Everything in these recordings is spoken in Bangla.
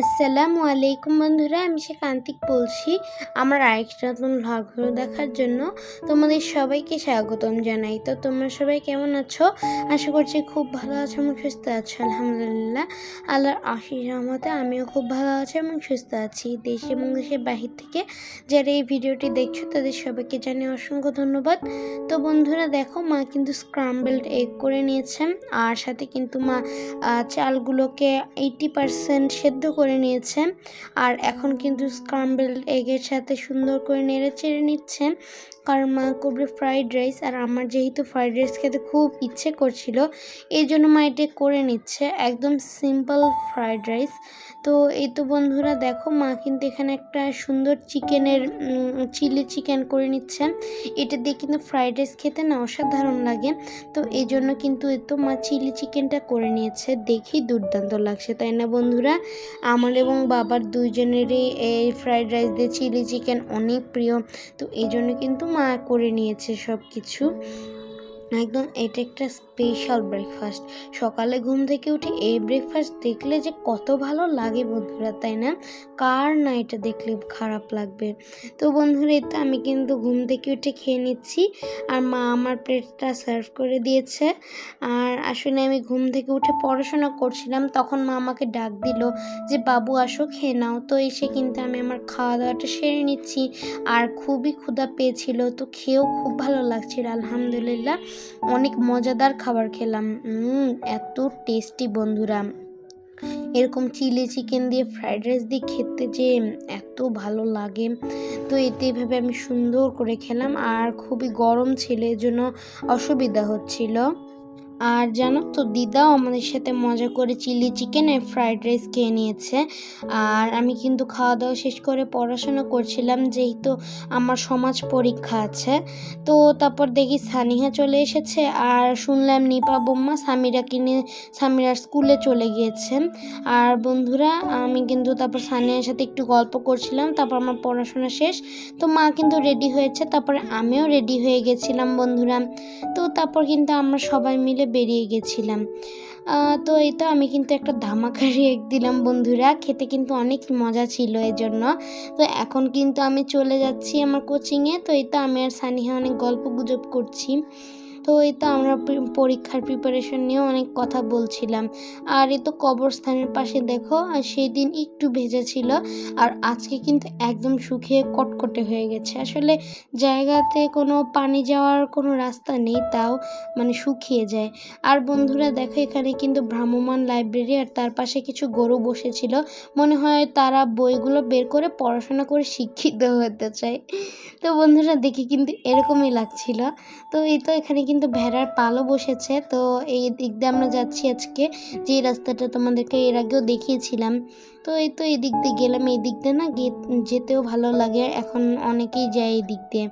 আসসালামু আলাইকুম বন্ধুরা, আমি সে কান্তিক বলছি। আমার আরেকটা নতুন ভ্লগ দেখার জন্য। তোমাদের সবাইকে স্বাগতম জানাই। তো তোমরা সবাই কেমন আছো? আশা করছি খুব ভালো আছো এবং সুস্থ আছো, আলহামদুলিল্লাহ। আল্লাহর আশিস রহমতে আমিও খুব ভালো আছি এবং সুস্থ আছি। দেশ এবং দেশের বাহির থেকে যারা এই ভিডিওটি দেখছ, তাদের সবাইকে জানিয়ে অসংখ্য ধন্যবাদ। তো বন্ধুরা, দেখো, মা কিন্তু স্ক্রাম্বলড এগ করে নিয়েছেন। আর সাথে কিন্তু মা চালগুলোকে এইটি পারসেন্ট সেদ্ধ করে নিয়েছে আর এখন কিন্তু স্ক্রাম্বল এগের সাথে সুন্দর করে নেড়ে চেড়ে নিচ্ছেন। কারণ মা করবে ফ্রাইড রাইস আর আমার যেহেতু ফ্রাইড রাইস খেতে খুব ইচ্ছে করছিল, এই জন্য মা এটা করে নিচ্ছে। একদম সিম্পল ফ্রাইড রাইস তো এই তো বন্ধুরা দেখো, মা কিন্তু এখানে একটা সুন্দর চিকেনের চিলি চিকেন করে নিচ্ছেন। এটা দিয়ে কিন্তু ফ্রাইড রাইস খেতে না অসাধারণ লাগে। তো এই জন্য কিন্তু এ তো মা চিলি চিকেনটা করে নিয়েছে। দেখেই দুর্দান্ত লাগছে, তাই না বন্ধুরা? আমার এবং বাবার দুইজনেরই এই ফ্রাইড রাইস দিয়ে চিলি চিকেন অনেক প্রিয়। তো এই জন্য কিন্তু মা করে নিয়েছে সব কিছু একদম, এটা একটা স্পেশাল ব্রেকফাস্ট সকালে ঘুম থেকে উঠে এই ব্রেকফাস্ট দেখলে যে কত ভালো লাগে বন্ধুরা, তাই না? কার না এটা দেখলে খারাপ লাগবে? তো বন্ধুরা এটা আমি কিন্তু ঘুম থেকে উঠে খেয়ে নিচ্ছি। আর মা আমার প্লেটটা সার্ভ করে দিয়েছে। আর আসলে আমি ঘুম থেকে উঠে পড়াশোনা করছিলাম, তখন মা আমাকে ডাক দিল যে, বাবু, আসো, খেয়ে নাও। তো এসে কিন্তু আমি আমার খাওয়া দাওয়াটা সেরে নিচ্ছি। আর খুবই ক্ষুধা পেয়েছিল, তো খেয়েও খুব ভালো লাগছিল, আলহামদুলিল্লাহ। অনেক মজাদার খাবার খেলাম। এত টেস্টি বন্ধুরা। এরকম চিলি চিকেন দিয়ে ফ্রাইড রাইস দিয়ে খেতে যে এত ভালো লাগে। তো এতে এভাবে আমি সুন্দর করে খেলাম আর খুবই গরম ছিল জন্য অসুবিধা হচ্ছিল। আর জানো তো, দিদাও আমাদের সাথে মজা করে চিলি চিকেন আর ফ্রাইড রাইস খেয়ে নিয়েছে। আর আমি কিন্তু খাওয়া দাওয়া শেষ করে পড়াশোনা করছিলাম, যেহেতু আমার সমাজ পরীক্ষা আছে। তো তারপর দেখি সানিহা চলে এসেছে, আর শুনলাম নিপা বোম্মা সামিরা কিনে সামিরার স্কুলে চলে গিয়েছেন আর বন্ধুরা, আমি কিন্তু তারপর সানিয়ার সাথে একটু গল্প করছিলাম, তারপর আমার পড়াশোনা শেষ। তো মা কিন্তু রেডি হয়েছে, তারপরে আমিও রেডি হয়ে গেছিলাম বন্ধুরা। তো তারপর কিন্তু আমরা সবাই মিলে বেরিয়ে গেছিলাম। তো এই তো আমি কিন্তু একটা ধামাকা এক দিলাম বন্ধুরা। খেতে কিন্তু অনেক মজা ছিল এর জন্য তো এখন কিন্তু আমি চলে যাচ্ছি আমার কোচিংয়ে তো এই তো আমি আর সানিহা অনেক গল্প গুজব করছি। তো এই তো আমরা পরীক্ষার প্রিপারেশন নিয়েও অনেক কথা বলছিলাম। আর এই তো কবরস্থানের পাশে দেখো, আর সেই দিন একটু ভেজা ছিল, আর আজকে কিন্তু একদম শুকিয়ে কটকটে হয়ে গেছে। আসলে জায়গাতে কোনো পানি যাওয়ার কোনো রাস্তা নেই, তাও মানে শুকিয়ে যায়। আর বন্ধুরা দেখো, এখানে কিন্তু ভ্রাম্যমাণ লাইব্রেরি আর তার পাশে কিছু গরু বসেছিল। মনে হয় তারা বইগুলো বের করে পড়াশোনা করে শিক্ষিত হতে চায়। তো বন্ধুরা দেখি কিন্তু এরকমই লাগছিল। তো এই তো এখানে কিন্তু ভেড়ার পালও বসেছে। তো এই দিক দিয়ে আমরা যাচ্ছি আজকে। যে রাস্তাটা তোমাদেরকে এর আগেও দেখিয়েছিলাম। তো এই তো এই দিক দিয়ে গেলাম। এই দিক দিয়ে না যেতেও ভালো লাগে। এখন অনেকেই যায় এই দিক দিয়ে।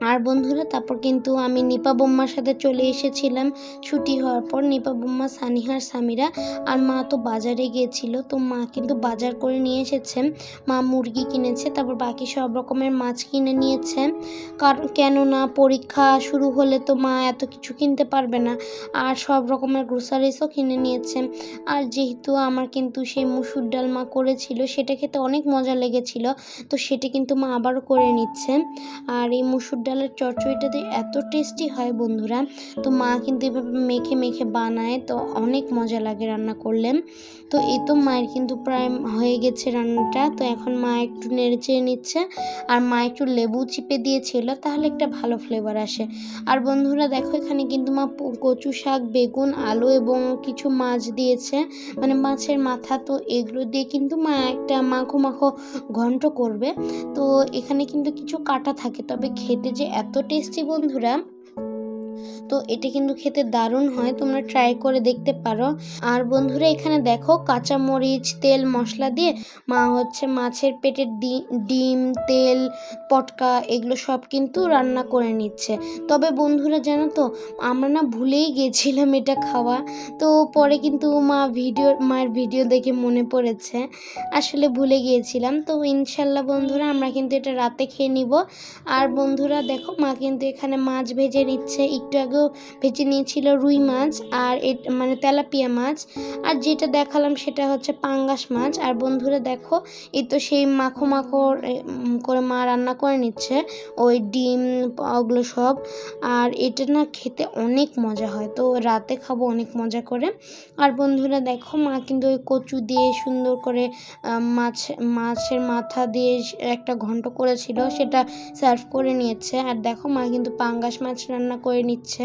আর বন্ধুরা, তারপর কিন্তু আমি নিপা বোম্মার সাথে চলে এসেছিলাম। ছুটি হওয়ার পর নিপা বোম্মা সানিহার স্বামীরা আর মা তো বাজারে গিয়েছিল। তো মা কিন্তু বাজার করে নিয়ে এসেছে। মা মুরগি কিনেছে, তারপর বাকি সব রকমের মাছ কিনে নিয়েছে। কারণ কেননা পরীক্ষা শুরু হলে তো মা এত কিছু কিনতে পারবে না। আর সব রকমের গ্রোসারিসও কিনে নিয়েছে। আর যেহেতু আমার কিন্তু সেই মুসুর ডাল মা করেছিল, সেটা খেতে অনেক মজা লেগেছিল। তো সেটা কিন্তু মা আবারও করে নিচ্ছে। আর এই মুসুর ডালের চচ্চড়িটাতে এত টেস্টি হয় বন্ধুরা। তো মা কিন্তু এভাবে মেখে মেখে বানায়, তো অনেক মজা লাগে রান্না করলেন তো এই তো মায়ের কিন্তু প্রায় হয়ে গেছে রান্নাটা। তো এখন মা একটু নেড়ে চেড়ে নিচ্ছে, আর মা একটু লেবু চিপে দিয়েছিল, তাহলে একটা ভালো ফ্লেভার আসে। আর বন্ধুরা দেখো, এখানে কিন্তু মা কচু শাক, বেগুন, আলু এবং কিছু মাছ দিয়েছে। মানে মাছের মাথা, তো এগুলো দিয়ে কিন্তু মা একটা মাখো মাখো ঘন্ট করবে। তো এখানে কিন্তু কিছু কাটা থাকে, তবে খেতে যে এত টেস্টি বন্ধুরা তো এটা কিন্তু খেতে দারুণ হয়, তোমরা ট্রাই করে দেখতে পারো। আর বন্ধুরা, এখানে দেখো কাঁচা মরিচ তেল, মশলা দিয়ে মা হচ্ছে মাছের পেটের ডিম, তেল, পটকা এগুলো সব কিন্তু রান্না করে নিচ্ছে। তবে বন্ধুরা, জানো তো, আমরা না ভুলেই গেছিলাম এটা খাওয়া। তো পরে কিন্তু মা ভিডিও, মায়ের ভিডিও দেখে মনে পড়েছে। আসলে ভুলে গিয়েছিলাম। তো ইনশাল্লাহ বন্ধুরা, আমরা কিন্তু এটা রাতে খেয়ে নিব। আর বন্ধুরা, দেখো মা কিন্তু এখানে মাছ ভেজে নিচ্ছে। একটু আগেও ভেজে নিয়েছিল রুই মাছ আর মানে তেলাপিয়া মাছ। আর যেটা দেখালাম সেটা হচ্ছে পাঙ্গাস মাছ। আর বন্ধুরা দেখো, এই তো সেই মাখো মাখো করে মা রান্না করে নিচ্ছে, ওই ডিম, ওগুলো সব। আর এটা না খেতে অনেক মজা হয়, তো রাতে খাব অনেক মজা করে। আর বন্ধুরা দেখো, মা কিন্তু ওই কচু দিয়ে সুন্দর করে মাছ, মাছের মাথা দিয়ে একটা ঘন্ট করেছিল, সেটা সার্ভ করে নিয়েছে। আর দেখো, মা কিন্তু পাঙ্গাস মাছ রান্না করে নিচ্ছে।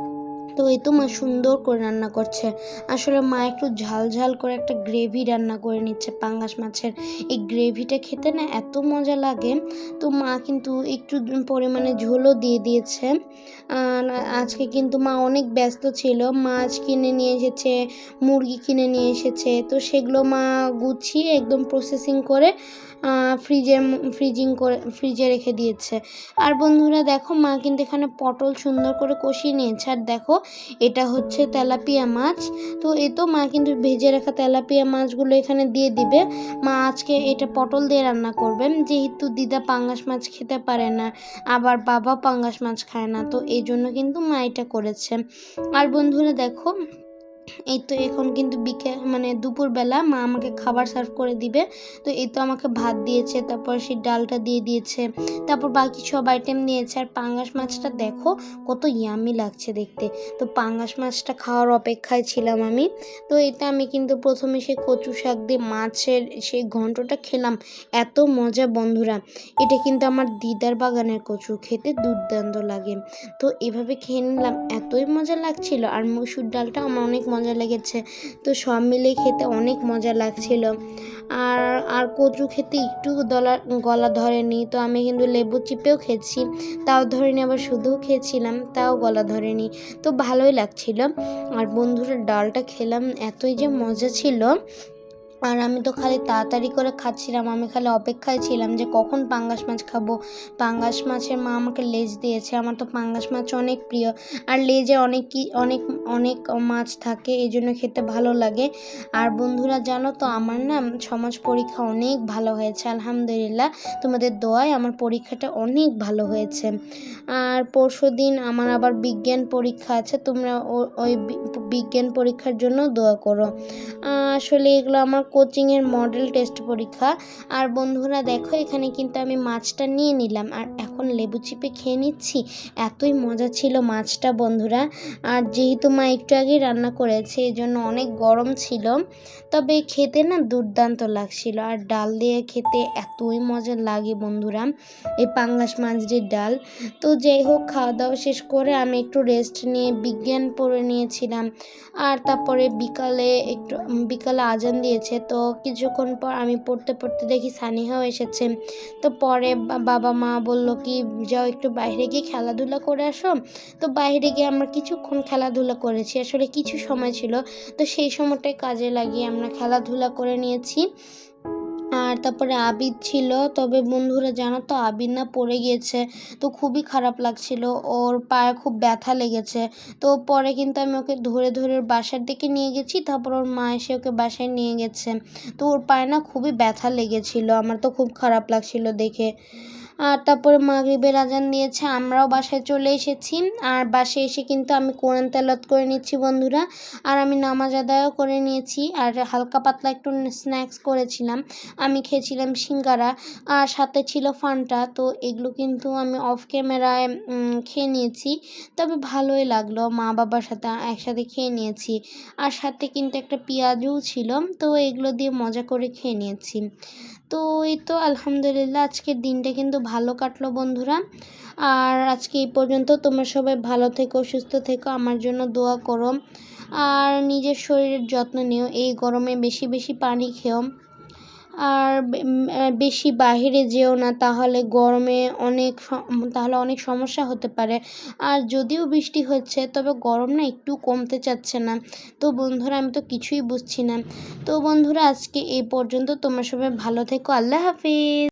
তো এই তো মা সুন্দর করে রান্না করছে। আসলে মা একটু ঝাল ঝাল করে একটা গ্রেভি রান্না করে নিচ্ছে পাঙ্গাস মাছের। এই গ্রেভিটা খেতে না এত মজা লাগে। তো মা কিন্তু একটু পরিমাণে ঝোলও দিয়ে দিয়েছে। আজকে কিন্তু মা অনেক ব্যস্ত ছিল। মাছ কিনে নিয়ে এসেছে, মুরগি কিনে নিয়ে এসেছে। তো সেগুলো মা গুছিয়ে একদম প্রসেসিং করে ফ্রিজে ফ্রিজিং করে ফ্রিজে রেখে দিয়েছে। আর বন্ধুরা দেখো মা কিন্তু এখানে পটল সুন্দর করে কষিয়ে নিয়েছে। আর দেখো এটা হচ্ছে তেলাপিয়া মাছ। তো এ তো মা কিন্তু ভেজে রাখা তেলাপিয়া মাছগুলো এখানে দিয়ে দিবে। মা আজকে এটা পটল দিয়ে রান্না করবেন। যেহেতু দিদা পাঙ্গাস মাছ খেতে পারে না, আবার বাবা পাঙ্গাস মাছ খায় না, তো এই জন্য কিন্তু মা এটা করেছে। আর বন্ধুরা দেখো এই তো এখন কিন্তু বিকেল মানে দুপুরবেলা মা আমাকে খাবার সার্ভ করে দিবে। তো এই তো আমাকে ভাত দিয়েছে, তারপর সেই ডালটা দিয়ে দিয়েছে, তারপর বাকি সব আইটেম নিয়েছে। আর পাঙ্গাস মাছটা দেখো, কত ইয়ামি লাগছে দেখতে। তো পাঙ্গাস মাছটা খাওয়ার অপেক্ষায় ছিলাম আমি। তো এটা আমি কিন্তু প্রথমে সেই কচু শাক দিয়ে মাছের সেই ঘন্টটা খেলাম। এত মজা বন্ধুরা, এটা কিন্তু আমার দিদার বাগানের কচু, খেতে দুর্দান্ত লাগে। তো এভাবে খেয়ে নিলাম, এতই মজা লাগছিল। আর মসুর ডালটা আমার অনেক মজা লেগেছে। তো সব মিলে খেতে অনেক মজা লাগছিল। আর আর কচু খেতে একটু দলা, গলা ধরেনি। তো আমি কিন্তু লেবু চিপেও খেয়েছি। তাও ধরেনি, আবার শুধুও খেয়েছিলাম, তাও গলা ধরেনি। তো ভালোই লাগছিল। আর বন্ধুরা, ডালটা খেলাম, এতই যে মজা ছিল। আর আমি তো খালি তাড়াতাড়ি করে খাচ্ছিলাম, আমি খালি অপেক্ষায় ছিলাম যে কখন পাঙ্গাস মাছ খাব। পাঙ্গাস মাছের মা আমাকে লেজ দিয়েছে, আমার তো পাঙ্গাস মাছ অনেক প্রিয়। আর লেজে অনেক কি অনেক অনেক মাছ থাকে, এই জন্য খেতে ভালো লাগে। আর বন্ধুরা জানো তো, আমার না সমাজ পরীক্ষা অনেক ভালো হয়েছে, আলহামদুলিল্লাহ। তোমাদের দোয়ায় আমার পরীক্ষাটা অনেক ভালো হয়েছে। আর পরশু দিন আমার আবার বিজ্ঞান পরীক্ষা আছে, তোমরা ওই বিজ্ঞান পরীক্ষার জন্য দোয়া করো। আসলে এগুলো আমার কোচিংয়ের মডেল টেস্ট পরীক্ষা। আর বন্ধুরা, দেখো, এখানে কিন্তু আমি মাছটা নিয়ে নিলাম। আর এখন লেবু চিপে খেয়ে নিচ্ছি। এতই মজা ছিল মাছটা, বন্ধুরা। আর যেহেতু মা একটু আগেই রান্না করেছে এই জন্য অনেক গরম ছিল। তবে খেতে না দুর্দান্ত লাগছিল। আর ডাল দিয়ে খেতে এতই মজা লাগে, বন্ধুরা। এই পাঙ্গাস মাছের ডাল। তো যাই হোক খাওয়া দাওয়া শেষ করে আমি একটু রেস্ট নিয়ে বিজ্ঞান পড়ে নিয়েছিলাম। আর তারপরে বিকালে একটু বিকালে আজান দিয়েছে। তো কিছুক্ষণ পর আমি পড়তে পড়তে দেখি সানিহাও এসেছে। তো পরে বাবা মা বলল কি, যাও একটু বাইরে গিয়ে খেলাধুলা করে আসো। তো বাইরে গিয়ে আমরা কিছুক্ষণ খেলাধুলা করেছি। আসলে কিছু সময় ছিল। তো সেই সময়টাই কাজে লাগিয়ে আমরা খেলাধুলা করে নিয়েছি। আর তারপরে আবির ছিল। তবে বন্ধুরা জানো তো আবির না পড়ে গিয়েছে। তো খুবই খারাপ লাগছিল। ওর পায়ে খুব ব্যথা লেগেছে। তো পরে কিন্তু আমি ওকে ধরে ধরে ওর বাসার দিকে নিয়ে গেছি। তারপর ওর মা এসে ওকে বাসায় নিয়ে গেছে। তো ওর পায়ে না খুবই ব্যথা লেগেছিল। আমার তো খুব খারাপ লাগছিল দেখে। আর তারপরে মাগরিবের আজান দিয়েছে, আমরাও বাসায় চলে এসেছি। আর বাসায় এসে কিন্তু আমি কোরআন তেলাওয়াত করে নিচ্ছি বন্ধুরা। আর আমি নামাজ আদায়ও করে নিয়েছি, আর হালকা পাতলা একটু স্ন্যাক্স করেছিলাম। আমি খেয়েছিলাম সিঙ্গারা, আর সাথে ছিল ফান্টা। তো এগুলো কিন্তু আমি অফ ক্যামেরায় খেয়ে নিয়েছি। তবে ভালোই লাগল, মা বাবার সাথে একসাথে খেয়ে নিয়েছি। আর সাথে কিন্তু একটা পেঁয়াজও ছিল, তো এগুলো দিয়ে মজা করে খেয়ে নিয়েছি। তো এই তো আলহামদুলিল্লাহ, আজকের দিনটা কিন্তু ভালো কাটলো বন্ধুরা। আর আজকে এই পর্যন্ত তোমরা সবাই ভালো থেকো, সুস্থ থেকো, আমার জন্য দোয়া করো। আর নিজের শরীরের যত্ন নিও, এই গরমে বেশি বেশি পানি খেও। আর বেশি বাইরে যেও না, তাহলে গরমে অনেক তাহলে অনেক সমস্যা হতে পারে। আর যদিও বৃষ্টি হচ্ছে, তবে গরম না একটু কমতে চাচ্ছে না। তো বন্ধুরা, আমি তো কিছুই বুঝছি না। তো বন্ধুরা, আজকে এই পর্যন্ত তোমরা সবাই ভালো থেকো, আল্লাহ হাফিজ।